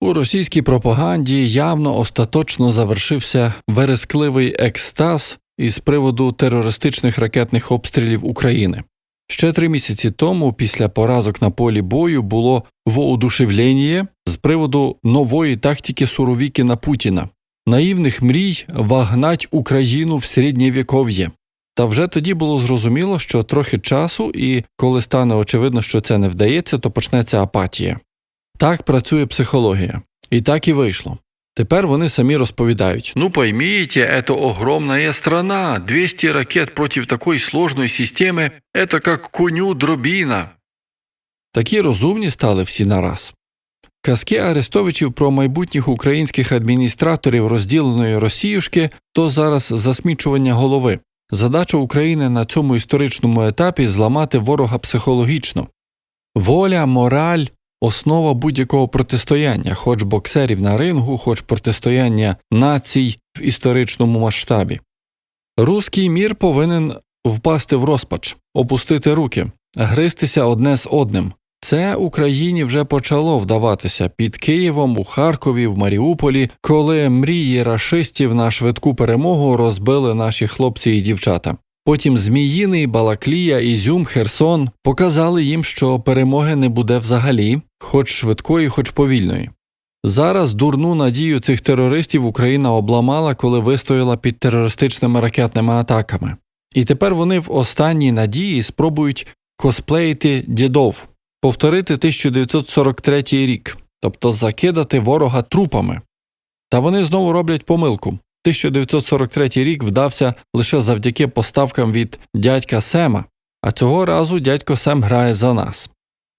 У російській пропаганді явно остаточно завершився верескливий екстаз із приводу терористичних ракетних обстрілів України. Ще три місяці тому, після поразок на полі бою, було воодушевлення з приводу нової тактики Суровікіна Путіна, наївних мрій вагнать Україну в середньовіков'є. Та вже тоді було зрозуміло, що трохи часу, і коли стане очевидно, що це не вдається, то почнеться апатія. Так працює психологія. І так і вийшло. Тепер вони самі розповідають: ну поймите, это огромная страна, 200 ракет против такой сложной системи – это как коню дробіна. Такі розумні стали всі нараз. Казки Арестовичів про майбутніх українських адміністраторів розділеної Росіюшки то зараз засмічування голови. Задача України на цьому історичному етапі зламати ворога психологічно. Воля, мораль основа будь-якого протистояння, хоч боксерів на рингу, хоч протистояння націй в історичному масштабі. Руський мір повинен впасти в розпач, опустити руки, гристися одне з одним. Це Україні вже почало вдаватися під Києвом, у Харкові, в Маріуполі, коли мрії рашистів на швидку перемогу розбили наші хлопці і дівчата. Потім Зміїний, Балаклія, Ізюм, Херсон показали їм, що перемоги не буде взагалі, хоч швидкої, хоч повільної. Зараз дурну надію цих терористів Україна обламала, коли вистояла під терористичними ракетними атаками. І тепер вони в останній надії спробують косплеїти дідов, повторити 1943 рік, тобто закидати ворога трупами. Та вони знову роблять помилку. 1943 рік вдався лише завдяки поставкам від дядька Сема, а цього разу дядько Сем грає за нас.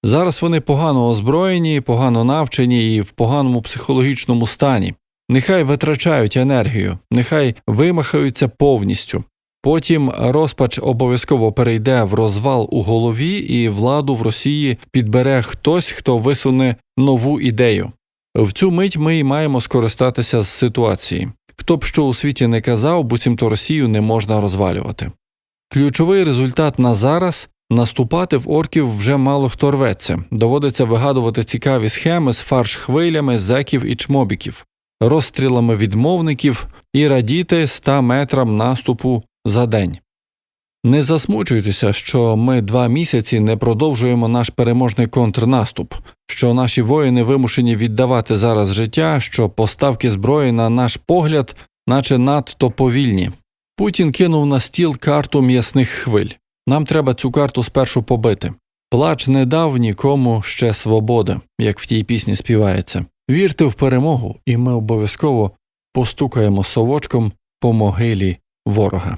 Зараз вони погано озброєні, погано навчені і в поганому психологічному стані. Нехай витрачають енергію, нехай вимахаються повністю. Потім розпач обов'язково перейде в розвал у голові, і владу в Росії підбере хтось, хто висуне нову ідею. В цю мить ми й маємо скористатися з ситуації. Хто б що у світі не казав, буцімто Росію не можна розвалювати. Ключовий результат на зараз наступати в орків вже мало хто рветься, доводиться вигадувати цікаві схеми з фарш-хвилями, зеків і чмобіків, розстрілами відмовників і радіти 100 метрам наступу за день. Не засмучуйтеся, що ми два місяці не продовжуємо наш переможний контрнаступ, що наші воїни вимушені віддавати зараз життя, що поставки зброї, на наш погляд, наче надто повільні. Путін кинув на стіл карту м'ясних хвиль. Нам треба цю карту спершу побити. Плач не дав нікому ще свободи, як в тій пісні співається. Вірте в перемогу, і ми обов'язково постукаємо совочком по могилі ворога.